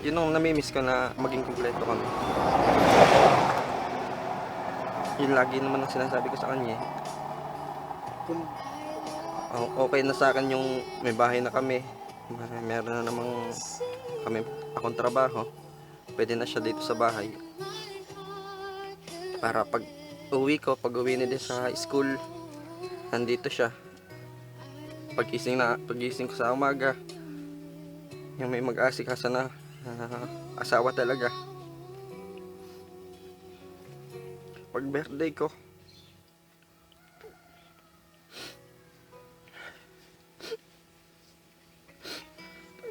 Yun ang namimiss ko na maging kumpleto kami. Yun lagi naman ang sinasabi ko sa kanya eh. Okay na sa akin yung may bahay na kami. Meron na namang kami akong trabaho. Pwede na siya dito sa bahay. Para pag uwi ko, pag uwi nila sa school, nandito siya. Pagising na, pagising ko sa umaga, yung may mag-asikasa na ah, asawa talaga. Pag birthday ko,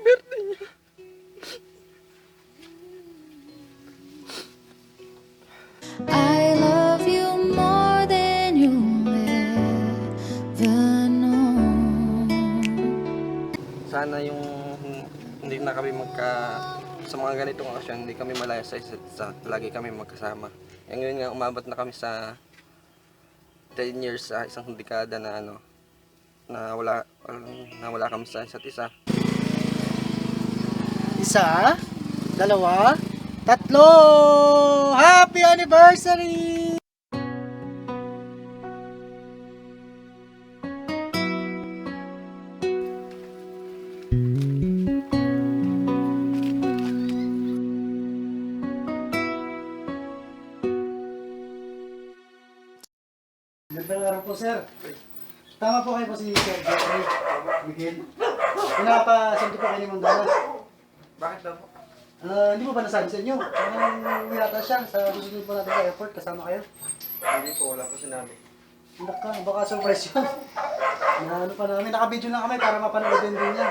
birthday niya. I love you more than you'll ever know. sana yung hindi na kami magka sa mga ganitong okasyon, hindi kami malaya sa isa't isa. Lagi kami magkasama. Yung ngayon nga, umabot na kami sa 10 years sa isang dekada na ano, na wala, na wala kami sa isa't isa. isa, dalawa, tatlo! Happy anniversary! Magandang araw po, sir. Tama po kayo po si Sir Jeffrey Miguel. Pinapasundo po kayo ni Mandala. Bakit daw po? Ah, hindi mo ba nasabi sa inyo? Anong nilata siya sa susunod po natin sa airport kasama kayo? Hindi po, wala ko sinabi. Hindi ka, baka surprise yun. na ano pa namin, naka-video lang kami para mapanood din din niya.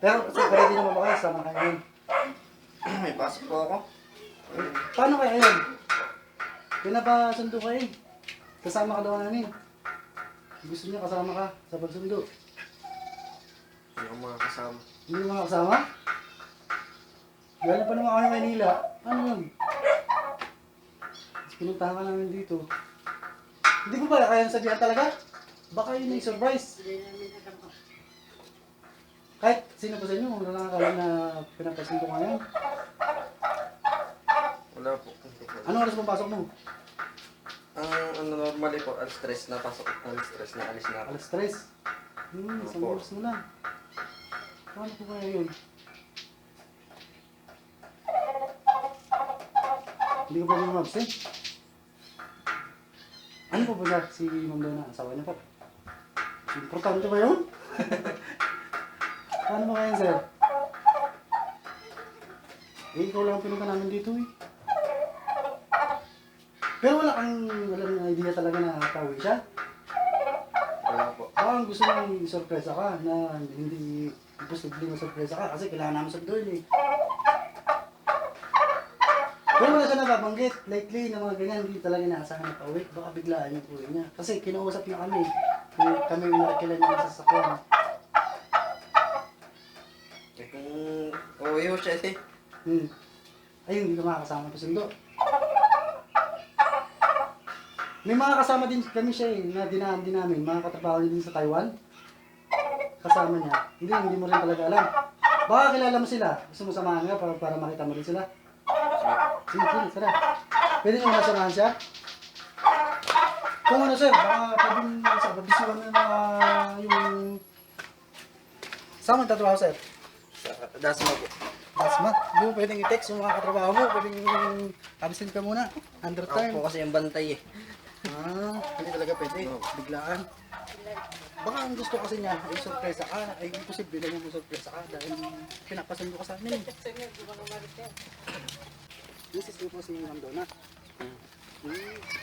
Pero kasi ready naman ba kayo, sama kayo yun. May pasok po ako. Paano kaya yun? Pinapasundo kayo. Kasama ka daw namin. Gusto niya kasama ka sa pagsundo. Hindi ako makakasama. Hindi mo mga kasama? Galing pa naman kami Manila. Ano yun? Tapos Pinuntahan ka namin dito. Hindi ko ba kaya sabihan talaga? Baka yun yung surprise. Kahit sino pa sa inyo, wala nakakalam na pinapasin ko ngayon. Wala po. Ano oras pang pasok mo? Ang ano normally po, ang stress na pasok, ang stress na alis na ako. Alas 3. Hmm, isang Opo. oras mo lang. Paano po kaya yun? Hindi ko pa rin mabsent. Ano po ba na si Ma'am Donna? Asawa niya po. Importante ba yun? Paano ba kaya sir? Eh, ikaw lang ang pinunta namin dito eh. Pero wala kang wala ng idea talaga na pauwi siya. Wala po. Baka ang gusto mong sorpresa ka na hindi posible na sorpresa ka kasi kailangan namin sunduin eh. Pero wala siya nababanggit lately na mga ganyan, hindi talaga inaasahan na pauwi. Baka biglaan yung uwi niya. Kasi kinausap na kami. Kung Kami yung nakikilan niya sa sasakyan. Eh kung uuwi ko siya eh. Hmm. Ayun, hindi ka makakasama pa sundo. May mga kasama din kami siya eh, na dinaan din namin, mga katrabaho niya din sa Taiwan. Kasama niya. Hindi, hindi mo rin talaga alam. Baka kilala mo sila. Gusto mo samahan nga para, para makita mo rin sila. Sige, sige, tara. Pwede nyo masamahan siya? Kung ano sir, baka pwedeng sa pabisuan na na yung... Saan mo tatrabaho sir? Sa Dasma po. Dasma, hindi mo pwedeng i-text yung mga katrabaho mo, pwedeng absent ka muna, under Ako time. po kasi yung bantay eh. Ah, hindi talaga pwede, biglaan. Baka ang gusto kasi niya ay sorpresa ka, ay imposible na mo sorpresa ka dahil pinapasundo ka sa amin. Misis ko po si Ma'am Donna. Hmm.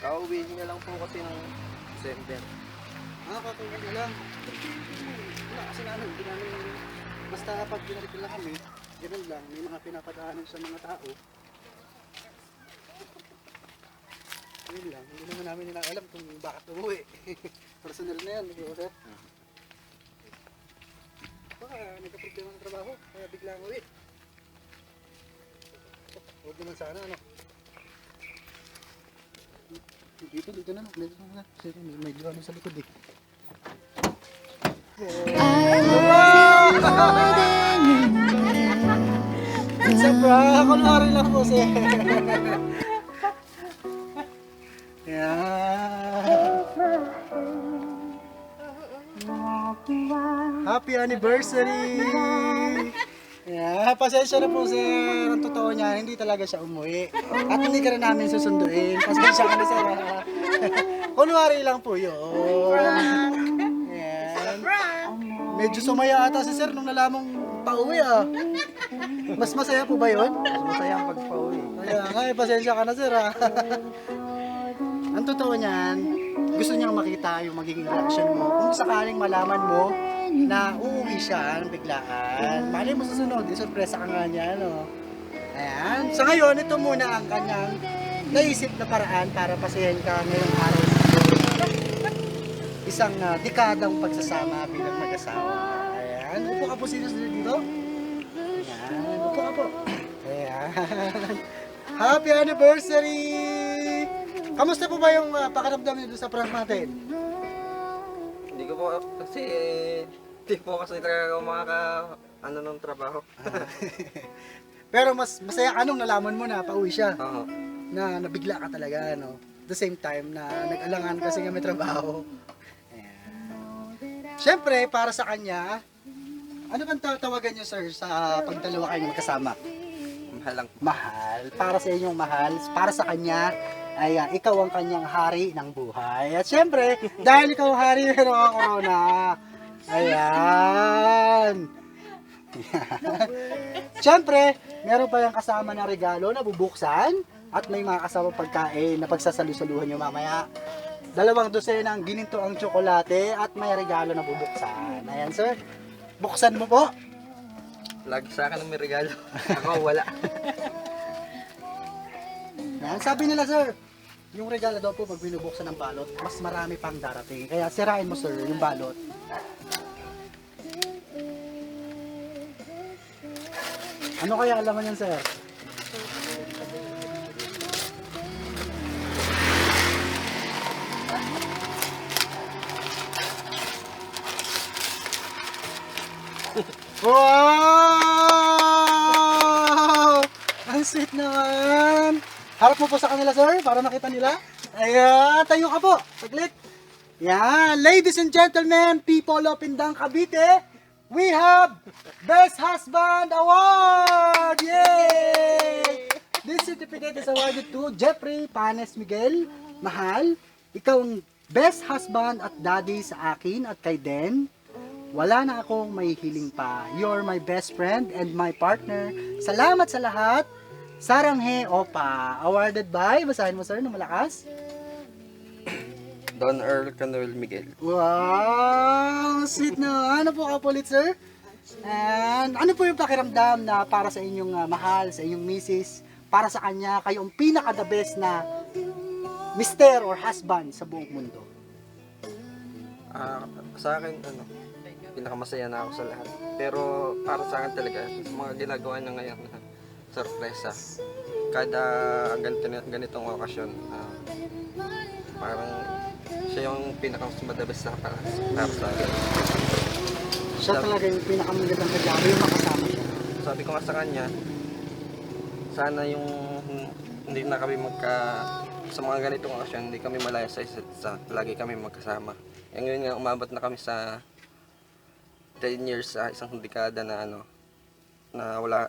Kauwi niya lang po kasi ng December. Ah, kakawin na lang. Wala kasi namin, hindi namin, basta pag binalik lang kami, ganun lang, may mga pinapadaanan sa mga tao. Yun lang, hindi naman namin nila alam kung bakit umuwi. Personal na yan, di ba sir? Baka nagka-problema ng trabaho, kaya biglang uwi. Huwag naman sana, ano? Dito, dito na lang, dito na lang. Kasi may medyo ano sa likod eh. I love you more than ever Sir Frank, kunwari lang po sir. Happy anniversary! Yeah, pasensya na po sir. Ang totoo niya, hindi talaga siya umuwi. At hindi ka rin namin susunduin. Pasensya ka na sir. Kunwari lang po yun. Yan. Medyo sumaya ata si sir nung nalamang pauwi ah. Mas masaya po ba yun? Masaya ang pagpauwi. Kaya nga, eh, pasensya ka na sir ah. Ang totoo niyan, gusto niyang makita yung magiging reaction mo. Kung sakaling malaman mo na uuwi siya ng biglaan. Malay mo susunod, eh, sorpresa ka nga niya, no? Ayan. Sa ngayon, ito muna ang kanyang naisip na paraan para pasayahin ka ngayong araw. Isang ah, dekadang pagsasama bilang mag-asawa. Ayan. Upo ka po sino dito? Ayan. Upo ka po. Ayan. Happy anniversary! Kamusta po ba yung uh, pakiramdam niyo doon sa prank natin? Hindi ko po kasi hindi po kasi talaga ako makaka ano ng trabaho. Pero mas masaya ka nung nalaman mo na pauwi siya. Oo. Na nabigla ka talaga, no? The same time na nag-alangan kasi nga may trabaho. Siyempre, para sa kanya, ano bang tatawagan niyo, sir, sa pagdalawa kayong magkasama? Mahal lang. mahal, para sa inyong mahal, para sa kanya, ay ah, ikaw ang kanyang hari ng buhay. At syempre, dahil ikaw ang hari, meron ka corona. Ayan. Siyempre, meron pa yung kasama na regalo na bubuksan at may mga kasama pagkain na pagsasalusaluhan nyo mamaya. Dalawang dosena ang gininto ang tsokolate at may regalo na bubuksan. Ayan, sir. Buksan mo po. Lagi sa akin ang may regalo. Ako wala. Yan, sabi nila sir, yung regalo daw po pag binubuksan ng balot, mas marami pang darating. Kaya sirain mo sir yung balot. Ano kaya alaman yan sir? Wow! Ang sweet naman! Harap mo po sa kanila, sir, para makita nila. Ayan, tayo ka po. Saglit. Yan, ladies and gentlemen, people of Pindang Cavite, we have Best Husband Award! Yay! This certificate is awarded to Jeffrey Panes Miguel. Mahal, ikaw ang best husband at daddy sa akin at kay Den. Wala na akong may hiling pa. You're my best friend and my partner. Salamat sa lahat. Saranghe Opa. Awarded by, basahin mo sir na malakas. Don Earl Canuel Miguel. Wow! Sweet na. Ano po kapulit sir? And ano po yung pakiramdam na para sa inyong ah, mahal, sa inyong misis, para sa kanya, kayo ang pinaka the best na mister or husband sa buong mundo? Ah, sa akin, ano, pinakamasaya na ako sa lahat. Pero para sa akin talaga, sa mga ginagawa niya ngayon sorpresa. Kada ganito, ganitong okasyon, ah, parang siya yung pinakamadabes na para, para sa akin. Siya talaga yung pinakamagandang regalo yung makasama siya. Sabi ko nga sa kanya, sana yung hindi na kami magka sa mga ganitong okasyon, hindi kami malaya sa isa't isa. Lagi kami magkasama. Yung yun nga, umabot na kami sa 10 years sa isang dekada na ano, na wala,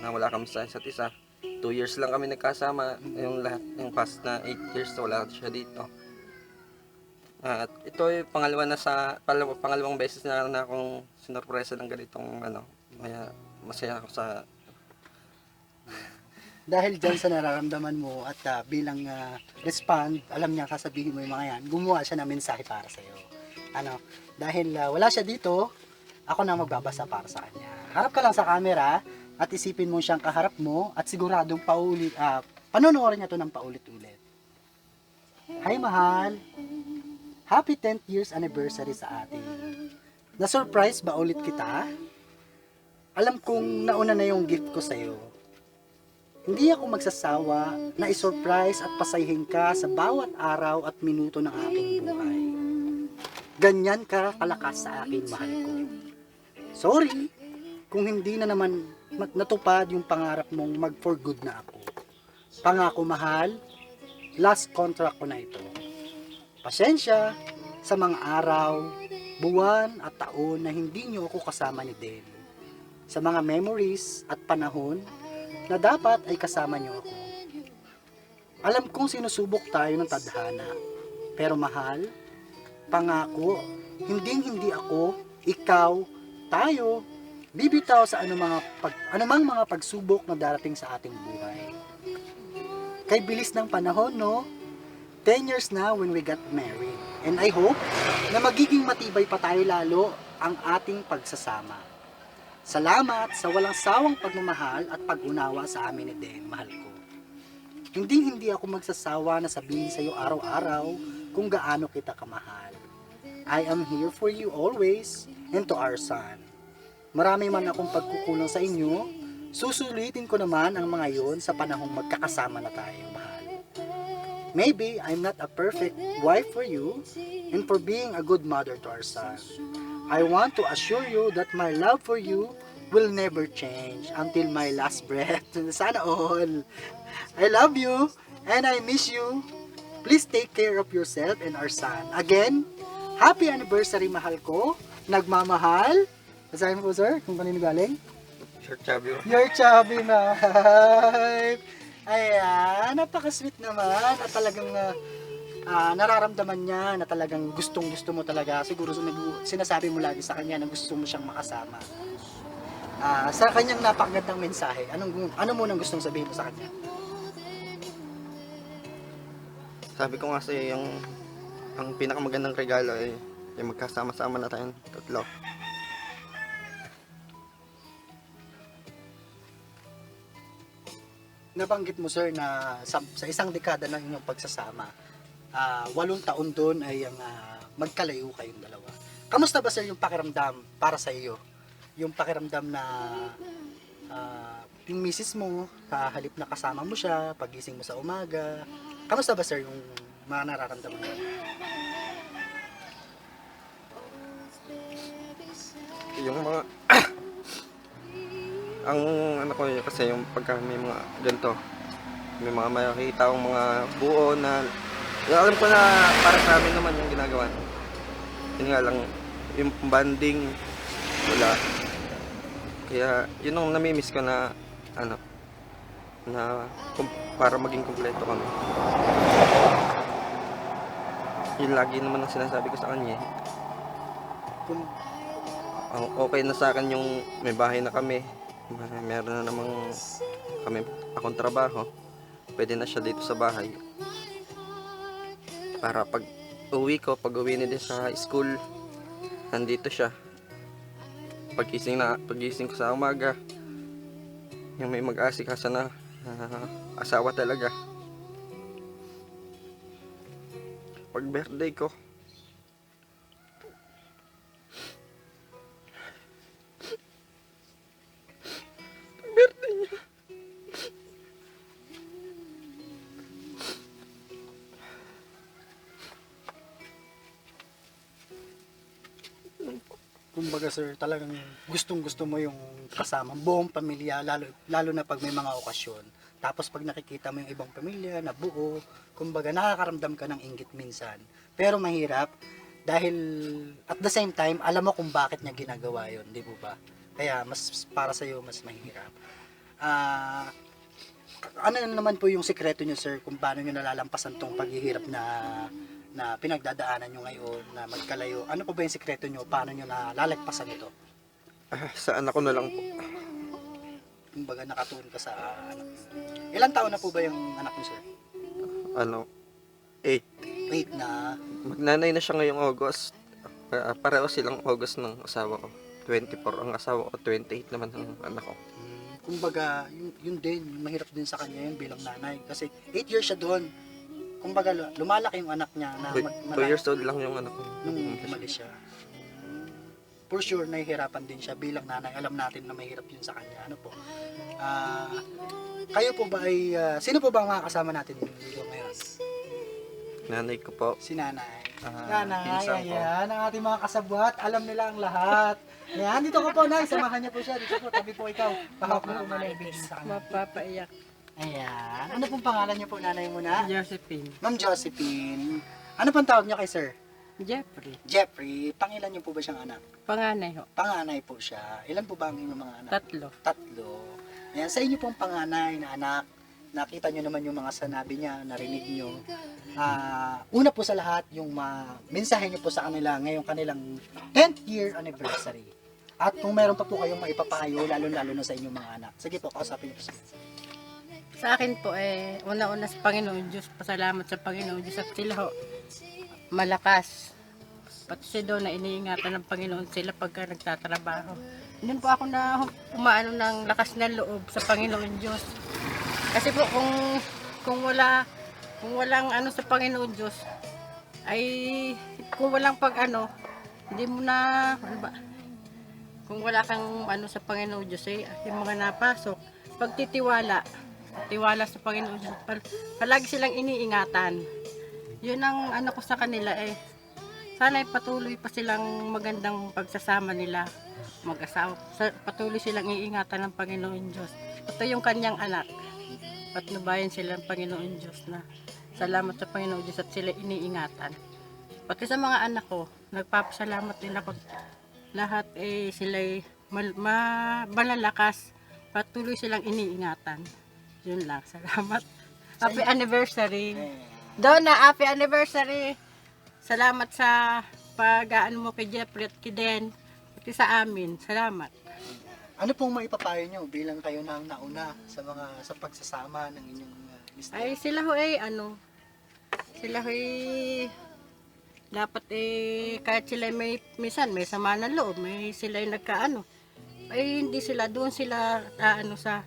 na wala kami sa isa't isa. 2 years lang kami nagkasama, yung lahat, yung past na 8 years wala siya dito. At ito ay pangalawa na sa pangalawang beses na, na akong sinurpresa ng ganitong ano, maya, masaya ako sa Dahil dyan sa nararamdaman mo at ah, bilang ah, respond, alam niya kasabihin mo yung mga yan, gumawa siya ng mensahe para sa iyo. Ano, dahil ah, wala siya dito, ako na magbabasa para sa kanya. Harap ka lang sa camera at isipin mo siyang kaharap mo at siguradong paulit, ah, panonoodin niya to ng paulit-ulit. Hi mahal, happy 10th years anniversary sa atin. Na-surprise ba ulit kita? Alam kong nauna na yung gift ko sa'yo. Hindi ako magsasawa na isurprise at pasayahin ka sa bawat araw at minuto ng aking buhay. Ganyan ka kalakas sa akin, mahal ko. Sorry kung hindi na naman natupad yung pangarap mong mag for good na ako. Pangako mahal, last contract ko na ito. Pasensya sa mga araw, buwan at taon na hindi niyo ako kasama ni Den. Sa mga memories at panahon na dapat ay kasama niyo ako. Alam kong sinusubok tayo ng tadhana, pero mahal, pangako, hindi hindi ako, ikaw, tayo, bibitaw sa anumang pag, anumang mga pagsubok na darating sa ating buhay. Kay bilis ng panahon, no? 10 years na when we got married. And I hope na magiging matibay pa tayo lalo ang ating pagsasama. Salamat sa walang sawang pagmamahal at pag-unawa sa amin ni Den, mahal ko. Hindi hindi ako magsasawa na sabihin sa iyo araw-araw kung gaano kita kamahal. I am here for you always and to our son. Marami man akong pagkukulang sa inyo, susulitin ko naman ang mga yon sa panahong magkakasama na tayo, mahal. Maybe I'm not a perfect wife for you and for being a good mother to our son. I want to assure you that my love for you will never change until my last breath. Sana all. I love you and I miss you. Please take care of yourself and our son. Again, happy anniversary mahal ko. Nagmamahal. Basahin mo po sir kung kanino galing. Sir Chavio. Your chubby wife. Ayan, napaka-sweet naman at talagang ah, ah, nararamdaman niya na talagang gustong gusto mo talaga. Siguro sinasabi mo lagi sa kanya na gusto mo siyang makasama. Ah, sa kanyang napakagandang mensahe, anong ano mo nang gustong sabihin mo sa kanya? Sabi ko nga sa'yo, yung ang pinakamagandang regalo ay yung magkasama-sama na tayong tatlo. Nabanggit mo sir na sa, sa isang dekada ng inyong pagsasama, ah, walong taon doon ay ang ah, magkalayo kayong dalawa. Kamusta ba sir yung pakiramdam para sa iyo? Yung pakiramdam na ah, yung misis mo, ah, halip na kasama mo siya, pagising mo sa umaga. Kamusta ba sir yung mga nararamdaman mo? Yung mga... ang ano ko yun, kasi yung pagka may mga ganito, may mga makikita akong mga buo na yung alam ko na para sa amin naman yung ginagawa. Yun nga lang, yung banding, wala. Kaya yun ang namimiss ko na ano, na para maging kumpleto kami. Yun lagi naman ang sinasabi ko sa kanya. eh. Kung, okay na sa akin yung may bahay na kami. Meron na namang kami akong trabaho. Pwede na siya dito sa bahay. Para pag uwi ko, pag uwi niya din sa school, nandito siya. Pagising na, pagising ko sa umaga, yung may mag-asikasa na ah, asawa talaga. Pag birthday ko, kumbaga sir, talagang gustong gusto mo yung kasama, buong pamilya, lalo, lalo na pag may mga okasyon. Tapos pag nakikita mo yung ibang pamilya na buo, kumbaga nakakaramdam ka ng inggit minsan. Pero mahirap dahil at the same time, alam mo kung bakit niya ginagawa yon di po ba? Kaya mas para sa iyo mas mahirap. Ah, ano naman po yung sikreto niyo sir kung paano niyo nalalampasan tong paghihirap na na pinagdadaanan nyo ngayon na magkalayo, ano po ba yung sikreto nyo? Paano nyo nalalagpasan ito? ah, sa anak ko na lang po. Kumbaga nakatuon ka sa anak nyo. Ilang taon na po ba yung anak nyo, sir? Ano, 8. Wait na. Magnanay na siya ngayong August. Ah, pareho silang August ng asawa ko. 24 ang asawa ko, 28 naman ang anak ko. Hmm, kumbaga, yun, yun din, yung mahirap din sa kanya yun bilang nanay. Kasi 8 years siya doon. Kumbaga, lumalaki yung anak niya na 2 mag, years old lang yung anak ko. nung umalis siya. For sure, nahihirapan din siya bilang nanay. Alam natin na mahirap yun sa kanya. Ano po? Ah, kayo po ba ay, ah, sino po ba ang mga kasama natin dito ngayon? Nanay ko po. Si nanay. Ah, nanay, pinsan ko. ayan, ang ating mga kasabwat, alam nila ang lahat. Yan, dito ka po, Nay. Samahan niyo po siya. Dito po, tabi po ikaw. Pahawak mo muna yung sa kanya. Mapapaiyak. Ayan. Ano pong pangalan niyo po, nanay muna? Josephine. Ma'am Josephine. Ano pong tawag niyo kay sir? Jeffrey. Jeffrey. Pangilan niyo po ba siyang anak? Panganay ho. Panganay po siya. Ilan po ba ang inyong mga anak? Tatlo. Tatlo. Ayan, sa inyo pong panganay na anak, nakita nyo naman yung mga sanabi niya, narinig nyo. Ah, una po sa lahat, yung ma mensahe nyo po sa kanila ngayong kanilang 10th year anniversary. At kung meron pa po kayong maipapayo, lalo-lalo na sa inyong mga anak. Sige po, kausapin niyo po sila. Sa akin po eh, una-una sa Panginoon Diyos, pasalamat sa Panginoon Diyos at sila ho, malakas. Pati si doon na iniingatan ng Panginoon sila pagka nagtatrabaho. Doon po ako na umaano ng lakas ng loob sa Panginoon Diyos. Kasi po kung kung wala kung walang ano sa Panginoon Diyos ay kung walang pag ano hindi mo na ano ba kung wala kang ano sa Panginoon Diyos eh, yung mga napasok pagtitiwala tiwala sa Panginoon. Pal- palagi silang iniingatan. Yun ang ano ko sa kanila eh. Sana patuloy pa silang magandang pagsasama nila. Mag-asawa. Sa- patuloy silang iingatan ng Panginoon Diyos. Ito yung kanyang anak. Patnubayan sila ng Panginoon Diyos na salamat sa Panginoon Diyos at sila iniingatan. Pati sa mga anak ko, nagpapasalamat din ako. Lahat eh sila'y mal, ma, malalakas, patuloy silang iniingatan. Yun lang, salamat. Happy anniversary. Donna, happy anniversary. Salamat sa pag-aan mo kay Jeffrey at kay Den, pati sa amin. Salamat. Ano pong maipapayo nyo bilang kayo na ang nauna sa mga sa pagsasama ng inyong uh, mister? Ay, sila ho eh, ano, sila ho eh, dapat eh, kahit sila may, minsan may sama ng loob, may sila yung nagkaano, ay hindi sila, doon sila, ah, ano sa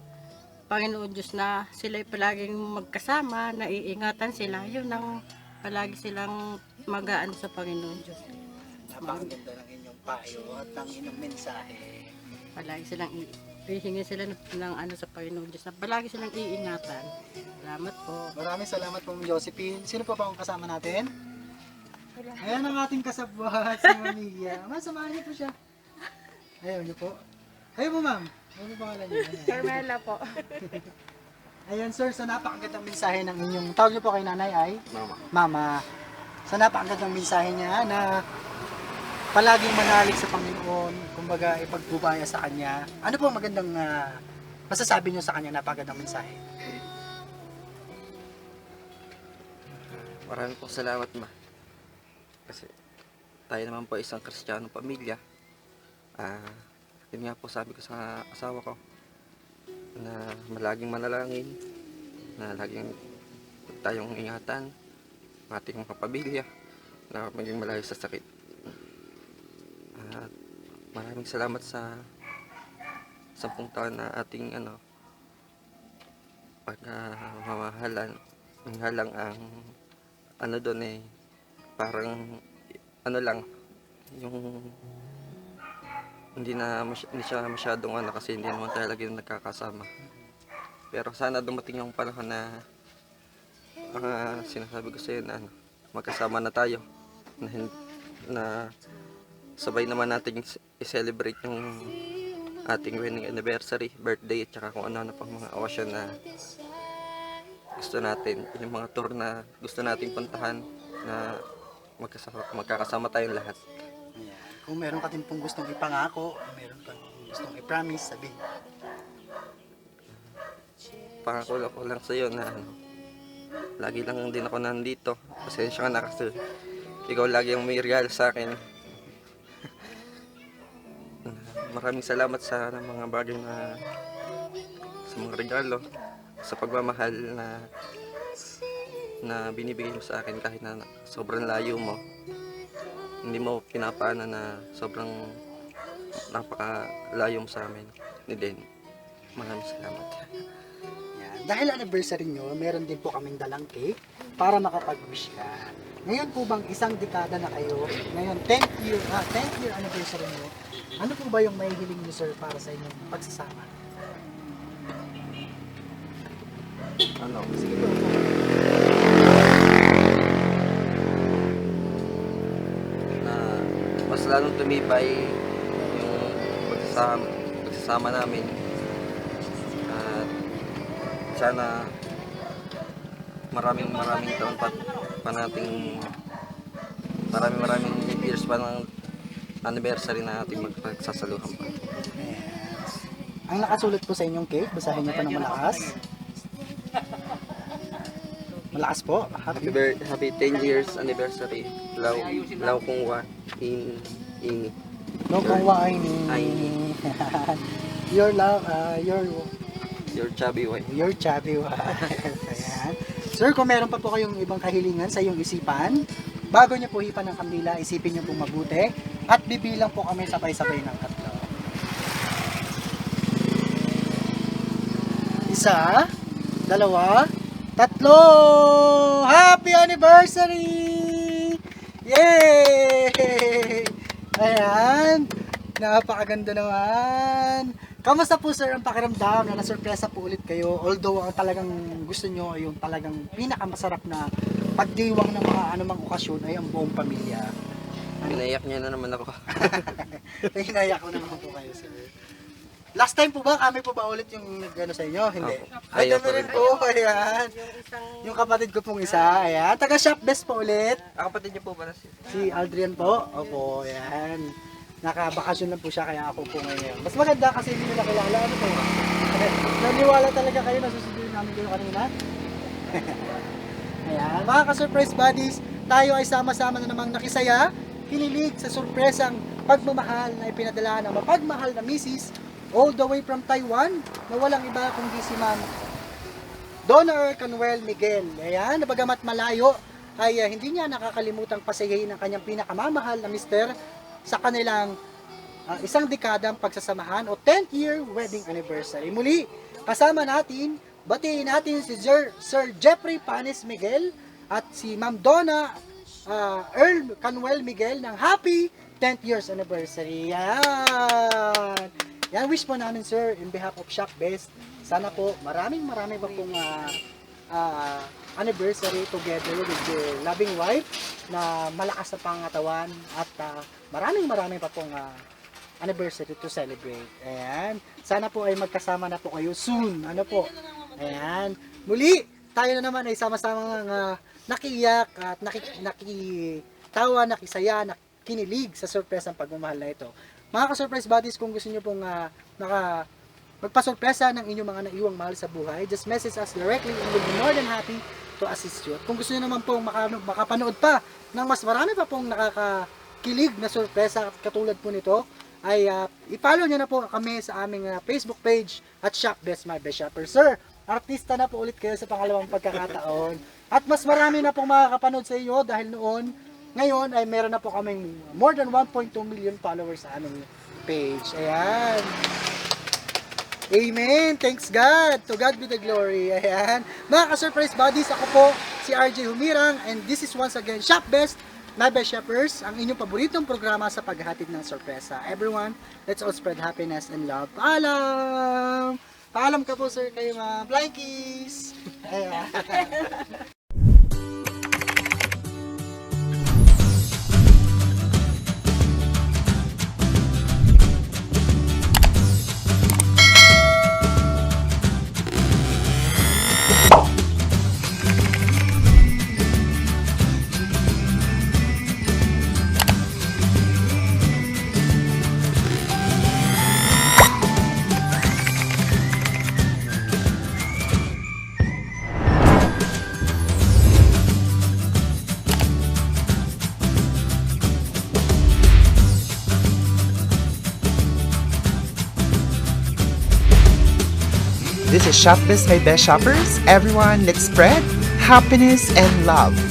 Panginoon Diyos na sila palaging magkasama, naiingatan sila, yun ang palagi silang mag-aano sa Panginoon Diyos. Napakaganda ng inyong payo at ng inyong mensahe. Palagi silang hihingi sila ng, ng ano sa Panginoon Diyos na palagi silang iingatan. Salamat po. Maraming salamat po, Josephine. Sino pa ba ang kasama natin? Ayan ang ating kasabwat, si Mamiya. Ma'am, samahan niyo po siya. Ayaw niyo po. Kayo po, ma'am. Ano po pangalan niyo? Carmela po. Ayan, sir, sa napakagandang mensahe ng inyong, tawag niyo po kay nanay ay? Mama. Mama. Sa napakagandang mensahe niya na palaging manalig sa Panginoon, kumbaga ipagbubaya sa Kanya. Ano po ang magandang ah, masasabi niyo sa Kanya napakagandang mensahe? Maraming pong salamat ma. Kasi tayo naman po isang kristyanong pamilya. Ah, yun nga po sabi ko sa asawa ko na malaging manalangin, na laging tayong ingatan ang ating mga pamilya na maging malayo sa sakit. At maraming salamat sa sampung taon na ating ano pagmamahalan ang halang ang ano doon eh parang ano lang yung hindi na hindi siya masyadong ano kasi hindi naman tayo lagi nagkakasama pero sana dumating yung panahon na ah, sinasabi ko sa'yo na ano, magkasama na tayo na, na sabay naman natin i-celebrate yung ating wedding anniversary, birthday, at saka kung ano-ano pang mga okasyon na gusto natin, yung mga tour na gusto nating puntahan na magkasama, magkakasama tayong lahat. Ayan. Kung meron ka din pong gustong ipangako, meron kang gustong i-promise, sabihin. Pangako lang ko lang sa'yo na ano, lagi lang din ako nandito. Pasensya ka na kasi ikaw lagi ang may regalo sa akin. Maraming salamat sa mga bagay na sa mga regalo, sa pagmamahal na na binibigay mo sa akin kahit na sobrang layo mo. Hindi mo pinapaano na sobrang napakalayo mo sa amin ni Den. Maraming salamat. Yan. Dahil anniversary nyo, meron din po kaming dalang cake para makapag-wish ka. Ngayon po bang isang dekada na kayo, ngayon 10th year, ah, 10th year anniversary nyo, ano po ba yung may hiling nyo sir para sa inyong pagsasama? Ano? Sige po. na mas lalong tumibay yung sa pagsasama namin. At sana maraming maraming taon pa, pa nating maraming maraming years pa ng anniversary na ating magpagsasaluhan pa. Ang nakasulat po sa inyong cake, basahin niyo pa ng malakas. Malakas po. Happy, Happy bir- happy 10 years anniversary. Law, law kung in ini. No kung ni Ay. Your love, uh, your Your chubby wife. your chubby wife. Ayan. Sir, kung meron pa po kayong ibang kahilingan sa iyong isipan, bago niyo po hipan ng kandila, isipin niyo po mabuti at bibilang po kami sabay-sabay ng tatlo. Isa, dalawa, tatlo! Happy anniversary! Yay! Ayan, napakaganda naman. Kamusta po sir ang pakiramdam na nasurpresa po ulit kayo? Although ang talagang gusto nyo ay yung talagang pinakamasarap na pagdiwang ng mga anumang okasyon ay ang buong pamilya. Pinayak niya na naman ako. Hinaya ko naman po kayo sir. Last time po ba kami po ba ulit yung nagano sa inyo? Hindi. Opo. Ay, Ayaw kami rin rin. po. Ayan. Yung kapatid ko pong isa. Ayan. Taga shop best po ulit. Ako kapatid niyo po pala si Si Aldrian po. Opo, ayan. Nakabakasyon lang po siya kaya ako po ngayon. Mas maganda kasi hindi nila kilala. Ano po? Naniwala talaga kayo na susundin namin kayo kanina. ayan. Mga ka-surprise buddies, tayo ay sama-sama na namang nakisaya, kinilig sa sorpresang pagmamahal na ipinadala ng mapagmahal na misis all the way from Taiwan na walang iba kundi si Ma'am Donna Canuel Miguel. Ayan, bagamat malayo, ay ah, hindi niya nakakalimutang pasayahin ang kanyang pinakamamahal na mister sa kanilang ah, isang dekadang pagsasamahan o 10th year wedding anniversary. Muli, kasama natin, batiin natin si Sir, Sir Jeffrey Panis Miguel at si Ma'am Donna ah, Earl Canuel Miguel ng happy 10th years anniversary. Yan! Yan, wish po namin sir, in behalf of Shop Best, sana po maraming marami pa pong ah, ah, anniversary together with your loving wife na malakas na pangatawan at ah, maraming maraming pa pong ah, anniversary to celebrate. Ayan. Sana po ay magkasama na po kayo soon. Ano po? Ayan. Muli, tayo na naman ay sama-sama uh, nakiiyak at naki, nakitawa, nakisaya, nakinilig sa sorpresang pagmamahal na ito. Mga ka-surprise buddies, kung gusto niyo pong ah, naka magpasurpresa ng inyong mga naiwang mahal sa buhay, just message us directly and we'll be more than happy to assist you. At kung gusto niyo naman pong maka, makapanood pa ng mas marami pa pong nakakakilig na sorpresa katulad po nito, ay ah, i-follow niyo na po kami sa aming ah, Facebook page at Shop Best My Best Shopper. Sir, artista na po ulit kayo sa pangalawang pagkakataon. At mas marami na pong makakapanood sa iyo dahil noon, ngayon ay meron na po kaming more than 1.2 million followers sa aming page. Ayan. Amen. Thanks God. To God be the glory. Ayan. Mga ka-surprise buddies, ako po si RJ Humirang and this is once again Shop Best, My Best Shoppers, ang inyong paboritong programa sa paghahatid ng sorpresa. Everyone, let's all spread happiness and love. Paalam! Paalam ka po sir kayo mga flying kiss! Ayan. Shop My Best Shoppers. Everyone, let's spread happiness and love.